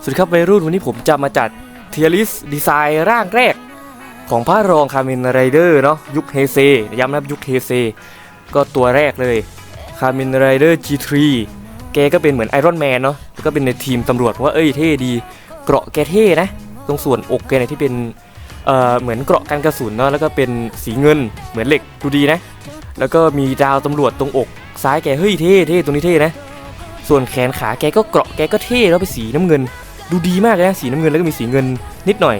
สวัสดีครับวัยรุ่นวันนี้ผมจะมาจัดเทียริสดีไซน์ร่างแรก ของพระรองคาเมนไรเดอร์เนาะยุคเฮเซย้ำนะครับยุคเฮเซก็ตัวแรกเลยคาเมนไรเดอร์ G3 แกก็เป็นเหมือนไอรอนแมนเนาะก็เป็นในทีมตำรวจว่าเอ้ยเท่ดี เกราะแกเท่นะ ตรงส่วนอกแกเนี่ยที่เป็นเอ่อเหมือนเกราะกันกระสุนเนาะแล้วก็เป็นสีเงินเหมือนเหล็กดูดีนะ แล้วก็มีดาวตำรวจตรงอกซ้ายแกเฮ้ยเท่เท่ตรงนี้เท่นะ ส่วนแขนขาแกก็เกราะแกก็เท่แล้วเป็นสีน้ำเงิน ดูดีมากเลยนะสีน้ำเงินแล้วก็มีสีเงินนิดหน่อย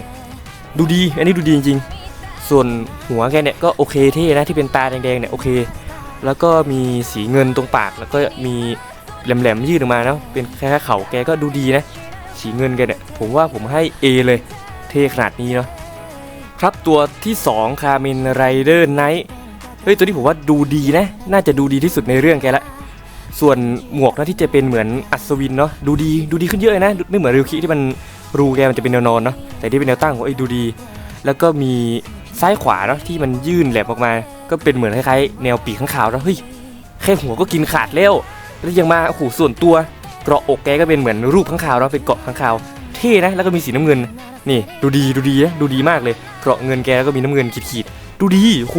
ดูดี อันนี้ดูดีจริงๆ ส่วนหัวแกเนี่ยก็โอเคเท่นะที่เป็นตาแดงๆเนี่ยโอเค แล้วก็มีสีเงินตรงปากแล้วก็มีแหลมๆยื่นออกมานะเป็นแค่เข่าแกก็ดูดีนะ สีเงินแกเนี่ยผมว่าผมให้ A เลย เท่ขนาดนี้เนาะครับตัวที่2คามินไรเดอร์ไนท์เฮ้ยตัวนี้ผมว่าดูดีนะ น่าจะดูดีที่สุดในเรื่องแกละ ส่วนหมวกนะที่จะเป็นเหมือนอัศวินเนาะดูดีดูดีขึ้นเยอะเลยนะ ไม่เหมือนริวคิที่มันรูแกมันจะเป็นแนวนอนเนาะแต่ที่เป็นแนวตั้งผมเอ้ยดูดี แล้วก็มีซ้ายขวาเนาะที่มันยื่นแหลมออกมา ก็เป็นเหมือนคล้ายๆแนวปีกข้างขาวเนาะเฮ้ยแค่หัวก็กินขาดแล้วแล้วยังมาโอ้โหส่วนตัวเกราะอกแกก็เป็นเหมือนรูปข้างขาวเนาะเป็นเกราะข้างขาวเท่นะแล้วก็มีสีน้ำเงินนี่ดูดีดูดีนะดูดีมากเลยเกราะเงินแกแล้วก็มีน้ำเงินขีดๆดูดีโอ้โห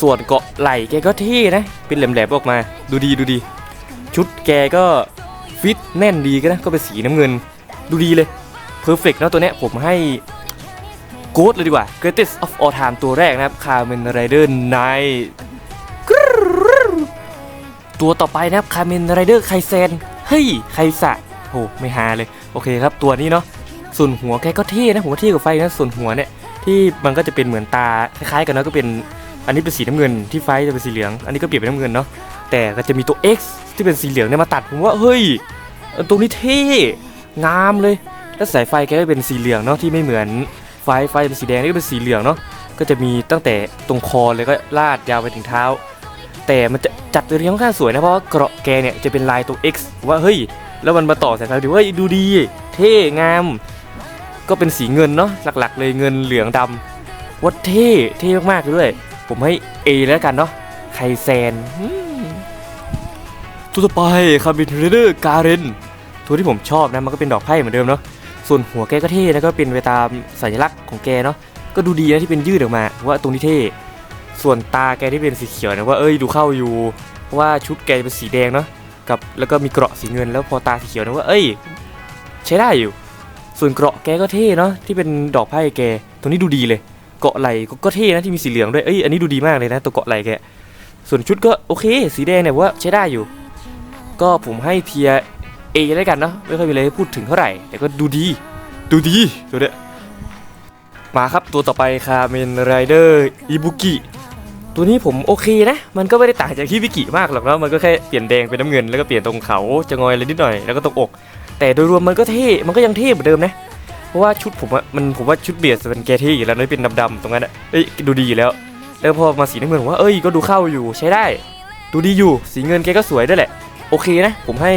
ส่วนเกาะไหล่แกก็เท่นะ เป็นแหลมๆออกมา ดูดีดูดี ชุดแกก็ฟิตแน่นดีก็นะก็เป็นสีน้ำเงิน ดูดีเลยเพอร์เฟกต์นะตัวเนี้ยผมให้โกดเลยดีกว่า greatest of all time ตัวแรกนะครับคาร์เมนไรเดอร์ไนตัวต่อไปนะครับคาร์เมนไรเดอร์ไคเซนเฮ้ยไคสะโอ้ไม่ฮาเลย โอเคครับตัวนี้เนาะส่วนหัวแกก็เท่นะผมว่าเท่กว่าไฟนะส่วนหัวเนี่ยที่มันก็จะเป็นเหมือนตาคล้ายๆกันนะก็เป็น อันนี้เป็นสีน้ำเงินที่ไฟจะเป็นสีเหลือง อันนี้ก็เปลี่ยนเป็นน้ำเงินเนาะแต่ก็จะมีตัว X ที่เป็นสีเหลืองเนี่ยมาตัดผมว่าเฮ้ยตรงนี้เท่งามเลยแล้วสายไฟแกก็เป็นสีเหลืองเนาะที่ไม่เหมือนไฟไฟเป็นสีแดงนี่ก็เป็นสีเหลืองเนาะก็จะมีตั้งแต่ตรงคอเลยก็ลาดยาวไปถึงเท้า แต่มันจะจัดเรียงค่อนข้างสวยนะเพราะว่าเกราะแกเนี่ยจะเป็นลายตัว X ว่าเฮ้ย แล้วมันมาต่อสายไฟดูว่าเฮ้ยดูดี เท่งาม ก็เป็นสีเงินเนาะหลักๆ เลยเงินเหลืองดำว่าเท่เท่มากๆเลยด้วย ผมให้ A แล้วกันเนาะไคแซนตัวต่อไปคาบินเรเดอร์การเรนตัวที่ผมชอบนะมันก็เป็นดอกไพ่เหมือนเดิมเนาะส่วนหัวแกก็เท่แล้วก็เป็นไปตามสัญลักษณ์ของแกเนาะก็ดูดีนะที่เป็นยืดออกมาว่าตรงนี้เท่ส่วนตาแกที่เป็นสีเขียวนะว่าเอ้ยดูเข้าอยู่เพราะว่าชุดแกเป็นสีแดงเนาะกับแล้วก็มีเกราะสีเงินแล้วพอตาสีเขียวนะว่าเอ้ย ใช้ได้อยู่ ส่วนเกราะแกก็เท่เนาะที่เป็นดอกไพ่แกตรงนี้ดูดีเลย เกาะไหลก็เท่นะที่มีสีเหลืองด้วยเอ้ยอันนี้ดูดีมากเลยนะตัวเกาะไหลแกส่วนชุดก็โอเค สีแดงเนี่ยว่าใช้ได้อยู่ ก็ผมให้เทียเอแล้วกันเนาะไม่ค่อยมีอะไรพูดถึงเท่าไหร่ แต่ก็ดูดี ดูดีตัวเนี้ยมาครับตัวต่อไปคาเมนไรเดอร์อิบุกิตัวนี้ผมโอเคนะ มันก็ไม่ได้ต่างจากฮิบิกิมากหรอกเนาะมันก็แค่เปลี่ยนแดงเป็นน้ำเงินแล้วก็เปลี่ยนตรงเขาจะงอยอะไรนิดหน่อยแล้วก็ตรงอก แต่โดยรวมมันก็เท่มันก็ยังเท่เหมือนเดิมนะ เพราะว่าชุดผมอะมันผมว่าชุดเบียดเป็นแกท่อยู่แล้วนอะเป็นดำๆตรงนั้นอะเอ้ยดูดีอยู่แล้ว แล้วพอมาสีน้ำเงินผมว่าเอ้ยก็ดูเข้าอยู่ใช้ได้ ดูดีอยู่สีเงินแกก็สวยด้วยแหละ โอเคนะ ผมให้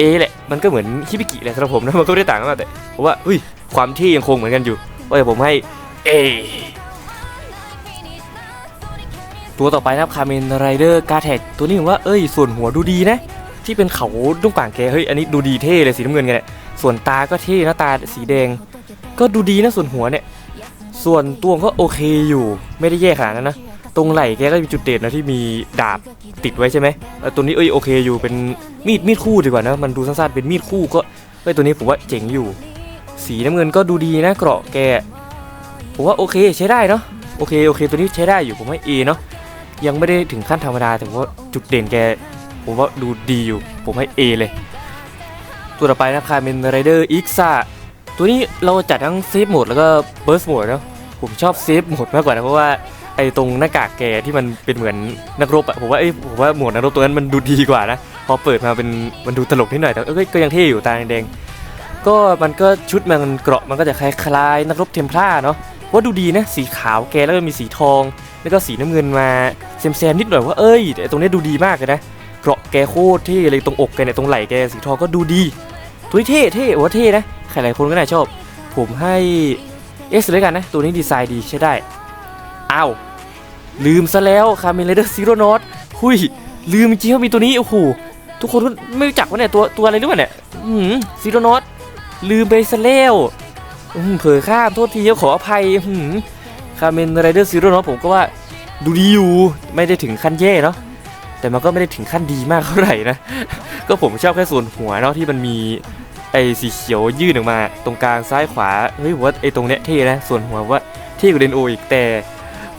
A แหละมันก็เหมือนฮิบิกิแหละสำหรับผมนะมันก็ไม่ได้ต่างกันมากแต่ผมว่าเฮ้ยความเท่ยังคงเหมือนกันอยู่ว่าผมให้ A ตัวต่อไปนะครับคาเมนไรเดอร์กาแท็กตัวนี้ผมว่าเอ้ยส่วนหัวดูดีนะ ที่เป็นเขาตรงกลางแกเฮ้ยอันนี้ดูดีเท่เลยสีน้ำเงินกันเนี่ย ส่วนตาก็เท่หนะตาสีแดง ก็ดูดีนะส่วนหัวเนี่ย ส่วนตัวก็โอเคอยู่ไม่ได้แย่ขนาดนั้นนะตรงไหล่แกก็มีจุดเด่นนะที่มีดาบติดไว้ใช่ไหมตัวนี้เอ้ยโอเคอยู่เป็นมีดมีดคู่ดีกว่านะ มันดูสั้นๆเป็นมีดคู่ก็เอ้ยตัวนี้ผมว่าเจ๋งอยู่ สีน้ำเงินก็ดูดีนะเกราะแกผมว่าโอเคใช้ได้เนาะโอเคโอเค ตัวนี้ใช้ได้อยู่ผมให้ A เนาะยังไม่ได้ถึงขั้นธรรมดาแต่ว่าจุดเด่นแกผมว่าดูดีอยู่ ผมให้ A เลย ตัวต่อไปนะคาเมนไรเดอร์อิกซ่าตัวนี้เราจัดทั้งเซฟโหมดแล้วก็เบิร์สโหมดเนาะผมชอบเซฟโหมดมากกว่านะเพราะว่าไอ้ตรงหน้ากากแกที่มันเป็นเหมือนนักรบอะผมว่าไอ้ผมว่าหมวดนักรบตัวนั้นมันดูดีกว่านะพอเปิดมาเป็นมันดูตลกนิดหน่อยแต่เอ้ยก็ยังเท่อยู่ตาแดงก็มันก็ชุดมันเกราะมันก็จะคล้ายๆนักรบเทมพลาเนาะว่าดูดีนะสีขาวแกแล้วก็มีสีทอง แล้วก็สีน้ำเงินมาแซมๆนิดหน่อยว่าเอ้ยแต่ตรงนี้ดูดีมากเลยนะ เกราะแกโคตรเท่เลยตรงอกแกเนี่ยตรงไหล่แกสีทองก็ดูดีตัวนี้เท่เท่โอ้เท่นะใครหลายคนก็น่าชอบ ผมให้เอสเลยกันนะ ตัวนี้ดีไซน์ดีใช้ได้อ้าวลืมซะแล้วคาเมนไรเดอร์ซีโรนอตหุยลืมจริงๆว่ามีตัวนี้โอ้โหทุกคนไม่รู้จักว่าเนี่ยตัวตัวอะไรรือเปล่าเนี่ยอืมซีโรนอตลืมไปซะแล้วเผลอข้ามโทษทีขออภัยอืมคาเมนไรเดอร์ซีโรนอตผมก็ว่าดูดีอยู่ไม่ได้ถึงขั้นแย่เนาะ แต่มันก็ไม่ได้ถึงขั้นดีมากเท่าไหร่นะ ก็ผมชอบแค่ส่วนหัวเนาะที่มันมีไอ้สีเขียวยื่นออกมา ตรงกลางซ้ายขวาเฮ้ยว่าไอ้ตรงเนี้ยเท่นะส่วนหัวว่าเท่กว่าเดนโออีกแต่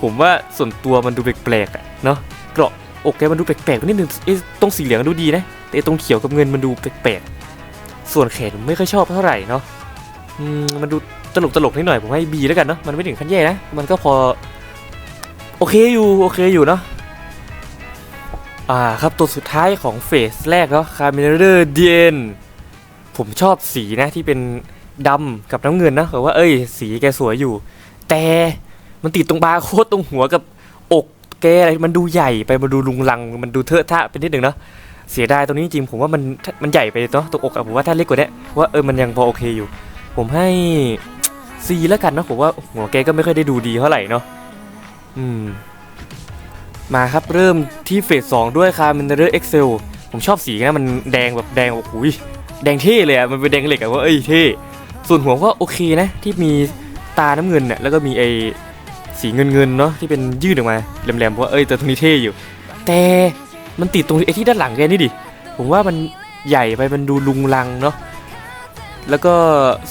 ผมว่าส่วนตัวมันดูแปลกๆอะเนาะเกราะอกแกมันดูแปลกๆนิดนึงไอ้ตรงสีเหลืองดูดีนะแต่อ้ตรงเขียวกับเงินมันดูแปลกๆส่วนแขนผมไม่ค่อยชอบเท่าไหร่เนาะมันดูตลกตลกๆนิดหน่อยผมให้บีแล้วกันเนาะมันไม่ถึงขั้นแย่นะมันก็พอ โอเคอยู่โอเคอยู่เนาะ อ่าครับตัวสุดท้ายของเฟสแรกเนาะคาเมเดอร์เดียนผมชอบสีนะที่เป็นดำกับน้ำเงินนะแต่ว่าเอ้ย สีแกสวยอยู่ แต่มันติดตรงบาร์โค้ดตรงหัวกับอกแกอะไรมันดูใหญ่ไปมันดูลุงลัง มันดูเทอะทะไปนิดหนึ่งเนาะเสียดายตรงนี้จริงๆผมว่ามันมันใหญ่ไปเนาะตรงอกอะผมว่าถ้าเล็กกว่านี้ว่าเออมันยังพอโอเคอยู่ ผมให้ซีแล้วกันนะผมว่าหัวแกก็ไม่ค่อยได้ดูดีเท่าไหร่เนาะอืม มาครับเริ่มที่เฟสสองด้วยคาร์เมนเดอร์เอ็กเซลผมชอบสีนะมันแดงแบบแดงโอ้โหยแดงเท่เลยอะมันเป็นแดงเหล็กอะว่าเอ้ยเท่ส่วนหัวก็โอเคนะ ที่มีตาน้ำเงินเนี่ยแล้วก็มีไอสีเงินเงินๆเนาะที่เป็นยืดออกมาแหลมๆเพราะว่าเอ้ยแต่ตรงนี้เท่อยู่ แต่มันติดตรงไอที่ด้านหลังแกนี่ดิผมว่ามันใหญ่ไปมันดูลุงลังเนาะแล้วก็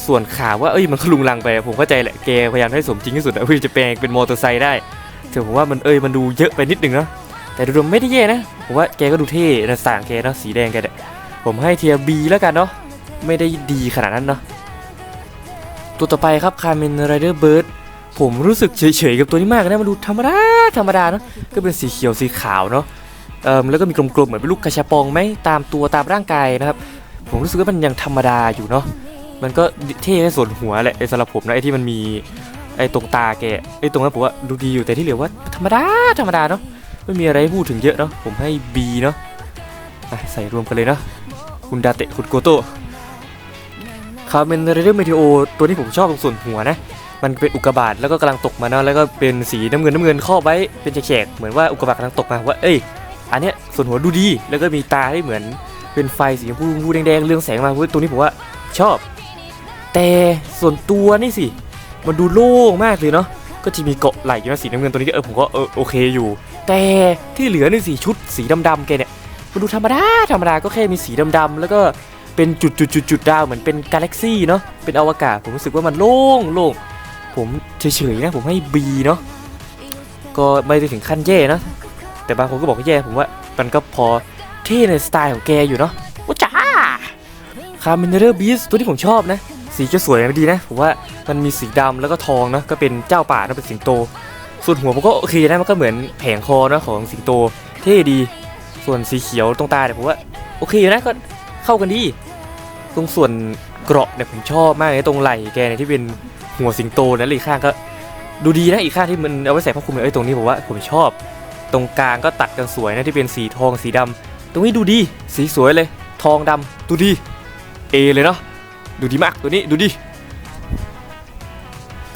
ส่วนขาว่าเอ้ยมันก็ลุงลังไปผมเข้าใจแหละแกพยายามให้สมจริงที่สุดอะเพื่อจะแปลงเป็นมอเตอร์ไซค์ได้ แต่ผมว่ามันเอ้ยมันดูเยอะไปนิดนึงเนาะแต่ดยรวมไม่ได้แย่นะผมว่าแกก็ดูเท่นะสางแกเนาะสีแดงแกเนี่ยผมให้เทียบีแล้วกันเนาะไม่ได้ดีขนาดนั้นเนาะตัวต่อไปครับคาร์เมนไรเดอร์เบิร์ดผมรู้สึกเฉยๆกับตัวนี้มากนะมันดูธรรมดาธรรมดาเนาะก็เป็นสีเขียวสีขาวเนาะเอ่อแล้วก็มีกลมๆเหมือนเป็นลูกกระชาปองไหมตามตัวตามร่างกายนะครับ ผมรู้สึกว่ามันยังธรรมดาอยู่เนาะมันก็เท่ในส่วนหัวแหละสำหรับผมนะไอ้ที่มันมี ไอ้ตรงตาแกไอ้ตรงนั้นผมว่าดูดีอยู่แต่ที่เหลือว่าธรรมดาธรรมดาเนาะไม่มีอะไรพูดถึงเยอะเนาะผมให้ B เนาะะใส่รวมกันเลยเนาะคุณดาเตะคุณโกโตคาเมนเรเดอร์เมทิโอตัวที่ผมชอบตรงส่วนหัวนะ มันเป็นอุกกาบาตแล้วก็กำลังตกมาเนาะแล้วก็เป็นสีน้ำเงินน้ำเงินครอบไว้เป็นแฉกเหมือนว่าอุกกาบาตกำลังตกมาว่าเอ้ยอันเนี้ยส่วนหัวดูดีแล้วก็มีตาที่เหมือนเป็นไฟสีชมพูแดงๆเรื่องแสงมาตัวนี้ผมว่าชอบ แต่ส่วนตัวนี่สิ มันดูโล่งมากเลยเนาะก็จะมีเกาะไหลอยู่นะสีน้ำเงินตัวนี้ก็เออผมก็เออโอเคอยู่ แต่ที่เหลือนี่สีชุดสีดำๆแกเนี่ยมันดูธรรมดาธรรมดาก็แค่มีสีดำๆแล้วก็เป็นจุดจุดจุดจุดๆดาวเหมือนเป็นกาแล็กซี่เนาะเป็นอวกาศผมรู้สึกว่ามันโล่งโล่งผมเฉยๆนะผมให้ B เนาะก็ไม่ได้ถึงขั้นแย่นะแต่บางคนก็บอกว่าแย่ผมว่ามันก็พอเท่ในสไตล์ของแกอยู่เนาะว้าจ้าคาร์เมนเดอร์บีสตัวที่ผมชอบนะ สีก็สวยดีนะผมว่า มันมีสีดำแล้วก็ทองนะก็เป็นเจ้าป่านะเป็นสิงโต ส่วนหัวมันก็โอเคนะมันก็เหมือนแผงคอนะของสิงโตเท่ดี ส่วนสีเขียวตรงตาเนี่ยผมว่าโอเคอยู่นะก็เข้ากันดี ตรงส่วนเกราะเนี่ยผมชอบมากเลยตรงไหล่แกเนี่ยที่เป็นหัวสิงโตนะอีกข้างก็ดูดีนะอีกข้างที่มันเอาไว้ใส่ผ้าคลุมเนี่ยเอ้ยตรงนี้ผมว่าผมชอบ ตรงกลางก็ตัดกันสวยนะที่เป็นสีทองสีดำตรงนี้ดูดีสีสวยเลย ทองดำดูดีเอเลยเนาะดูดีมากตัวนี้ดูดิ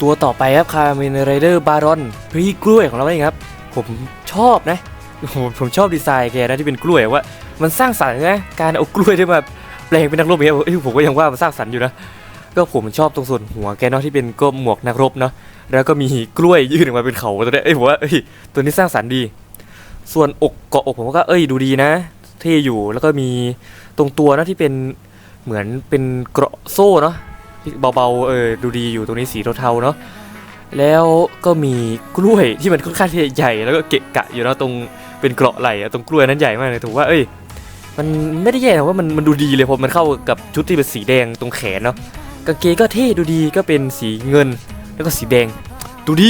ตัวต่อไปครับคาร์เมนไรเดอร์บารอนพรีกล้วยของเราเองครับ ผมชอบนะผมชอบดีไซน์แกนะที่เป็นกล้วยว่า มันสร้างสรรค์นะการเอากล้วยที่มาแปลงเป็นนักรบเงี้ยผมก็ยังว่ามันสร้างสรรค์อยู่นะก็ผมชอบตรงส่วนหัวแกเนาะที่เป็นก็หมวกนักรบเนาะแล้วก็มีกล้วยยื่นออกมาเป็นเขาตัวเนี้ยเอ้ยผมว่าตัวนี้สร้างสรรค์ดี ส่วนอกเกาะอกผมก็เอ้ยดูดีนะเท่อยู่แล้วก็มีตรงตัวนะที่เป็นเหมือนเป็นเกราะโซ่เนาะ เบาๆเออดูดีอยู่ตรงนี้สีเทาๆเนาะแล้วก็มีกล้วยที่มันค่อนข้างที่จะใหญ่แล้วก็เกะกะอยู่นะตรงเป็นเกราะไหลตรงกล้วยนั้นใหญ่มากเลยถือว่าเอ้ยมันไม่ได้แย่นะว่ามันมันดูดีเลยเพราะมันเข้ากับชุดที่เป็นสีแดงตรงแขนเนาะกางเกงก็เท่ดูดีก็เป็นสีเงิน แล้วก็สีแดง ดูดี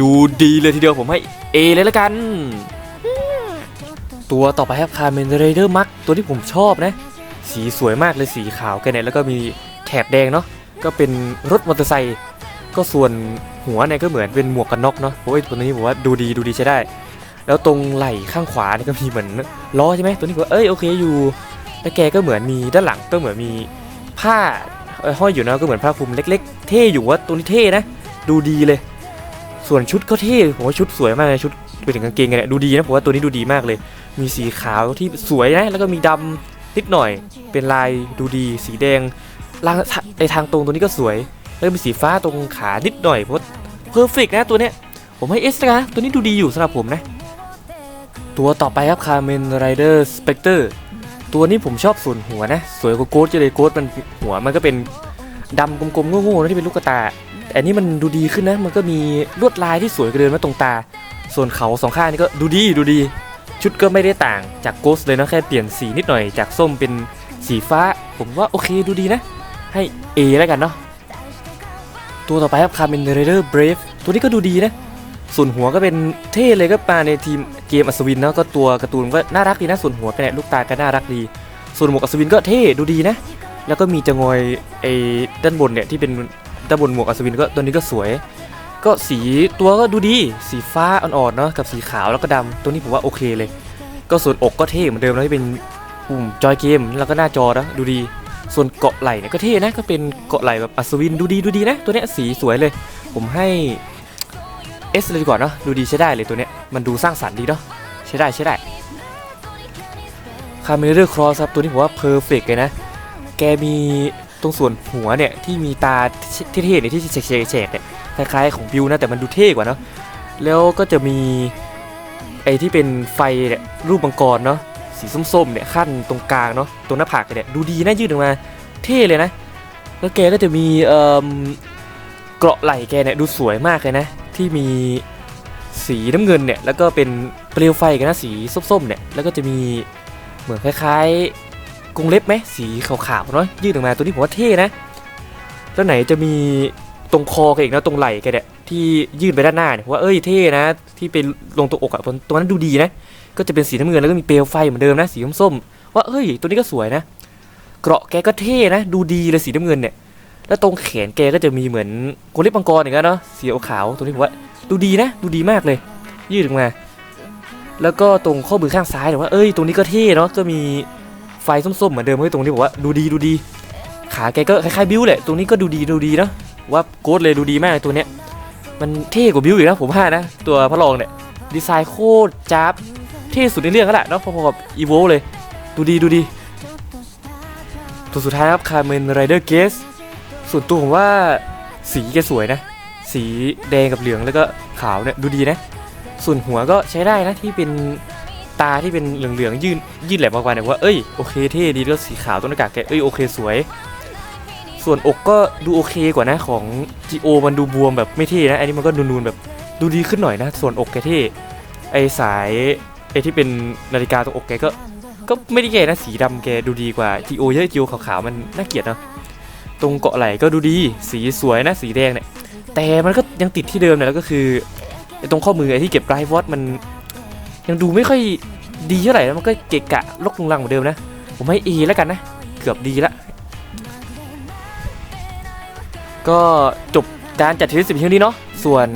ดูดีเลยทีเดียวผมให้ A เลยละกัน ตัวต่อไปครับคาร์เมนเรเดอร์มักตัวที่ผมชอบนะ สีสวยมากเลยสีขาวแกเนี่ยแล้วก็มี แถบแดงเนาะก็เป็นรถมอเตอร์ไซค์ก็ส่วนหัวเนี่ยก็เหมือนเป็นหมวกกันน็อกเนาะโอ้ยตัวนี้ผมว่าดูดีดูดีใช้ได้ แล้วตรงไหล่ข้างขวาเนี่ยก็มีเหมือนล้อใช่ไหมตัวนี้ผมว่าเอ้ยโอเคอยู่แล้วแกก็เหมือนมีด้านหลังก็เหมือนมีผ้าห้อยอยู่นะก็เหมือนผ้าคลุมเล็ก ๆ เท่อยู่ว่าตัวนี้เท่นะ ดูดีเลย ส่วนชุดก็เท่ผมว่าชุดสวยมากเลยชุดไปถึงกางเกงเนี่ยดูดีนะผมว่าตัวนี้ดูดีมากเลย มีสีขาวที่สวยนะแล้วก็มีดำนิดหน่อย เป็นลายดูดีสีแดง ลางในทางตรงตัวนี้ก็สวย แล้วก็มีสีฟ้าตรงขานิดหน่อยเพราะเพอร์เฟกนะตัวเนี้ย ผมให้เอสนะตัวนี้ดูดีอยู่สำหรับผมนะ ตัวต่อไปครับคาร์เมนไรเดอร์สเปกเตอร์ตัวนี้ผมชอบส่วนหัวนะ สวยกว่าโกดจะเลยโกดมันหัวมันก็เป็นดำกลมๆโง่ๆนะที่เป็นลูกตาแต่อันนี้มันดูดีขึ้นนะ มันก็มีลวดลายที่สวยกว่าเดินมาตรงตา ส่วนเขาสองข้างนี่ก็ดูดีดูดี ชุดก็ไม่ได้ต่างจากโกสเลยนะแค่เปลี่ยนสีนิดหน่อยจากส้มเป็นสีฟ้า ผมว่าโอเคดูดีนะ ให้ A แล้วกันเนาะตัวต่อไปครับคาร์เมนไรเดอร์เบรฟตัวนี้ก็ดูดีนะ ส่วนหัวก็เป็นเท่เลยก็มาในทีมเกมอัศวินเนาะก็ตัวการ์ตูนก็น่ารักดีนะ ส่วนหัวเป็นเนี่ยลูกตาก็น่ารักดี ส่วนหมวกอัศวินก็เท่ดูดีนะ แล้วก็มีจะงอยไอ้ด้านบนเนี่ยที่เป็นด้านบนหมวกอัศวินก็ตัวนี้ก็สวย ก็สีตัวก็ดูดี สีฟ้าอ่อนๆเนาะกับสีขาวแล้วก็ดำตัวนี้ผมว่าโอเคเลย ก็ส่วนอกก็เท่เหมือนเดิมแล้วที่เป็นปุ่มจอยเกมแล้วก็หน้าจอนะดูดี ส่วนเกาะไหล่เนี่ยก็เท่นะก็เป็นเกาะไหล่แบบอัศวินดูดีดูดีนะ ตัวเนี้ยสีสวยเลย ผมให้เอสเลยดีกว่าเนาะดูดีใช้ได้เลยตัวเนี้ยมันดูสร้างสรรค์ดีเนาะใช้ได้ใช้ได้คาเมเดอร์ครอสครับตัวนี้ผมว่าเพอร์เฟกเลยนะ แกมีตรงส่วนหัวเนี่ยที่มีตาเท่ๆเนี่ยที่แฉกๆเนี่ยคล้ายๆของบิวนะแต่มันดูเท่กว่าเนาะแล้วก็จะมีไอ้ที่เป็นไฟเนี่ยรูปมังกรเนาะ สีส้มๆเนี่ยขั้นตรงกลางเนาะตรงหน้าผากเนี่ยดูดีนะยืดออกมา เท่เลยนะ แล้วแกก็จะมีเอ่อเกราะไหล่แกเนี่ยดูสวยมากเลยนะ ที่มีสีน้ำเงินเนี่ยแล้วก็เป็นเปลวไฟกันนะสีส้มๆเนี่ยแล้วก็จะมีเหมือนคล้ายๆกรงเล็บไหมสีขาวๆเนาะยืดออกมาตัวนี้ผมว่าเท่นะแล้วไหนจะมี ตรงคอแกอีกนะตรงไหล่แกเนี่ยที่ยื่นไปด้านหน้าเนี่ยว่าเอ้ยเท่นะ ที่เป็นลงตรงอกอะตัวนั้นดูดีนะ ก็จะเป็นสีน้ำเงินแล้วก็มีเปลวไฟเหมือนเดิมนะสีส้มๆว่าเอ้ย ตัวนี้ก็สวยนะ เกราะแกก็เท่นะ ดูดีเลยสีน้ำเงินเนี่ย แล้วตรงแขนแกก็จะมีเหมือนโกลิปมังกรอย่างเงี้ยเนาะสีขาวตัวนี้ผมว่าดูดีนะ ดูดีมากเลย ยืดออกมา แล้วก็ตรงข้อมือข้างซ้ายเนี่ยว่าเอ้ยตรงนี้ก็เท่เนาะก็มีไฟส้มๆเหมือนเดิมเฮ้ยตรงนี้บอกว่าดูดีดูดี ขาแกก็คล้ายๆบิ้วแหละตรงนี้ก็ดูดีดูดีเนาะ ว่าโกดเลยดูดีมากเลยตัวเนี้ย มันเท่กว่าบิวอีกนะผมว่านะ ตัวพระรองเนี่ยดีไซน์โคตรจ้าบเท่สุดในเรื่องแล้วแหละเนาะพอๆกับอีโวเลย ดูดีดูดี ตัวสุดท้ายครับคาร์เมนไรเดอร์เกสส่วนตัวผมว่าสีแกสวยนะ สีแดงกับเหลืองแล้วก็ขาวเนี่ยดูดีนะ ส่วนหัวก็ใช้ได้นะที่เป็นตาที่เป็นเหลืองๆยื่นยื่นแหลมออกมาเนี่ยว่าเอ้ยโอเคเท่ดีแล้วสีขาวตัวหน้ากากแกเอ้ยโอเคสวย ส่วนอกก็ดูโอเคกว่านะของ G.O มันดูบวมแบบไม่เท่นะอันนี้มันก็นูนๆแบบดูดีขึ้นหน่อยนะ ส่วนอกแกเท่ไอสายไอที่เป็นนาฬิกาตรงอกแกก็ก็ไม่ได้แย่นะสีดำแกดูดีกว่า G.O เยอะ G.O ขาวๆมันน่าเกลียดเนาะตรงเกาะไหล่ก็ดูดีสีสวยนะสีแดงเนี่ยแต่มันก็ยังติดที่เดิมเนี่ยแล้วก็คือไอตรงข้อมือไอที่เก็บไรวอตมัน ยังดูไม่ค่อยดีเท่าไหร่แล้วมันก็เกะกะลกลุงลังเหมือนเดิมนะ ผมให้ E แล้วกันนะ เกือบดีละ ก็จบการจัดเทสสิบเที่ยวนี้เนาะส่วน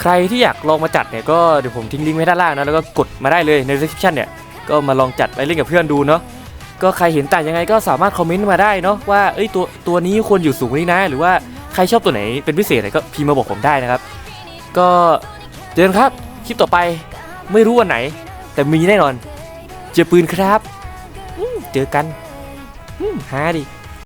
ใครที่อยากลองมาจัดเนี่ยก็เดี๋ยวผมทิ้งลิงก์ไว้ด้านล่างนะแล้วก็กดมาได้เลยใน description เนี่ยก็มาลองจัดไปเล่นกับเพื่อนดูเนาะก็ใครเห็นต่างยังไงก็สามารถคอมเมนต์มาได้เนาะว่าเอ้ยตัวตัวนี้ควรอยู่สูงนี้นะ หรือว่าใครชอบตัวไหนเป็นพิเศษอะไรก็พิมพ์มาบอกผมได้นะครับ ก็เจอกันครับคลิปต่อไปไม่รู้วันไหน แต่มีแน่นอน เจอปืนครับเจอกันอืมหาดิ